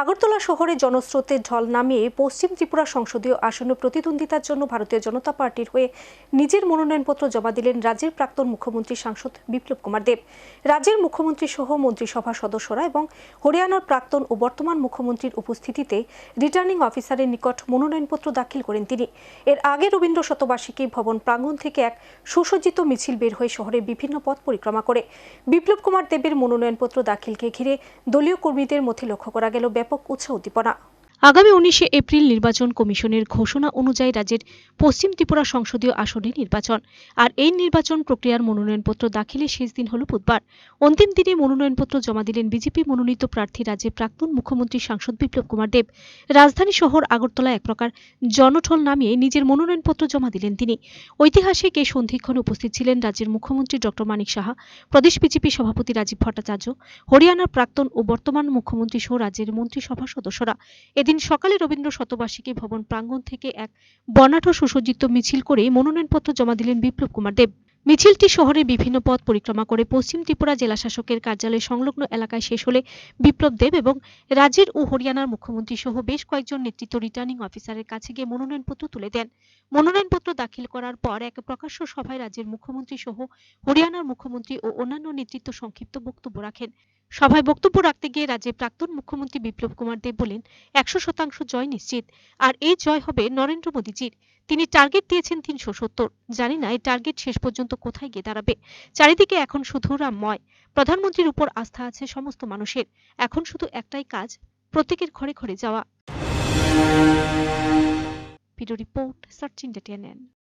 আগরতলা শহরে জনস্রোতের ঢল নামিয়ে পশ্চিম ত্রিপুরা সংসদীয় আসনে প্রতিদ্বন্দ্বিতার জন্য ভারতীয় জনতা পার্টির হয়ে নিজের মনোনয়নপত্র জমা দিলেন রাজ্যের প্রাক্তন মুখ্যমন্ত্রী সাংসদ বিপ্লব কুমার দেব। রাজ্যের মুখ্যমন্ত্রী সহ মন্ত্রিসভার সদস্যরা এবং হরিয়ানার প্রাক্তন ও বর্তমান মুখ্যমন্ত্রীর উপস্থিতিতে রিটার্নিং অফিসারের নিকট মনোনয়নপত্র দাখিল করেন তিনি। এর আগে রবীন্দ্র শতবার্ষিকী ভবন প্রাঙ্গণ থেকে এক সুসজ্জিত মিছিল বের হয়ে শহরের বিভিন্ন পথ পরিক্রমা করে। বিপ্লব কুমার দেবের মনোনয়নপত্র দাখিলকে ঘিরে দলীয় কর্মীদের মধ্যে লক্ষ্য করা গেল ব্যাপক উৎসাহ উদ্দীপনা। আগামী উনিশে এপ্রিল নির্বাচন কমিশনের ঘোষণা অনুযায়ী রাজ্যের পশ্চিম ত্রিপুরা সংসদীয় আসনে নির্বাচন। আর এই নির্বাচন প্রক্রিয়ার মনোনয়নপত্র দাখিলের শেষ দিন হল বুধবার। অন্তিম দিনে মনোনয়নপত্র জমা দিলেন বিজেপি মনোনীত প্রার্থী রাজ্যের প্রাক্তন মুখ্যমন্ত্রী সাংসদ বিপ্লব কুমার দেব। রাজধানী শহর আগরতলা এক প্রকার জনঠল নামিয়ে নিজের মনোনয়নপত্র জমা দিলেন তিনি। ঐতিহাসিক এই সন্ধিক্ষণে উপস্থিত ছিলেন রাজ্যের মুখ্যমন্ত্রী ডক্টর মানিক সাহা, প্রদেশ বিজেপি সভাপতি রাজীব ভট্টাচার্য, হরিয়ানার প্রাক্তন ও বর্তমান মুখ্যমন্ত্রী সহ রাজ্যের মন্ত্রিসভার সদস্যরা। এদিন সকালে রবীন্দ্র শতবার্ষিকী ভবন প্রাঙ্গণ থেকে এক বর্ণাঢ্য সুসজ্জিত মিছিল করে মনোনয়নপত্র জমা দিলেন বিপ্লব কুমার দেব। মিছিলটি শহরের বিভিন্ন পথ পরিক্রমা করে পশ্চিম ত্রিপুরা জেলা শাসকের কার্যালয় সংলগ্ন এলাকায় শেষ হলে বিপ্লব দেব এবং রাজ্যের ও হরিয়ানার মুখ্যমন্ত্রী সহ বেশ কয়েকজন নেতৃত্ব রিটার্নিং অফিসারের কাছে গিয়ে মনোনয়নপত্র তুলে দেন। মনোনয়নপত্র দাখিল করার পর এক প্রকাশ্য সভায় রাজ্যের মুখ্যমন্ত্রী সহ হরিয়ানার মুখ্যমন্ত্রী ও অন্যান্য নেতৃত্ব সংক্ষিপ্ত বক্তব্য রাখেন। সভায় বক্তব্য রাখতে গিয়ে রাজ্যের প্রাক্তন মুখ্যমন্ত্রী বিপ্লব কুমার দেব বলেন, একশো শতাংশ জয় নিশ্চিত, আর এই জয় হবে নরেন্দ্র মোদীজির। তিনি টার্গেট দিয়েছেন তিনশো সত্তর। জানি না, এই টার্গেট শেষ পর্যন্ত কোথায় গিয়ে দাঁড়াবে। চারিদিকে এখন শুধু রামময়। প্রধানমন্ত্রীর উপর আস্থা আছে সমস্ত মানুষের। এখন শুধু একটাই কাজ, প্রত্যেকের ঘরে ঘরে যাওয়া। Video report, search India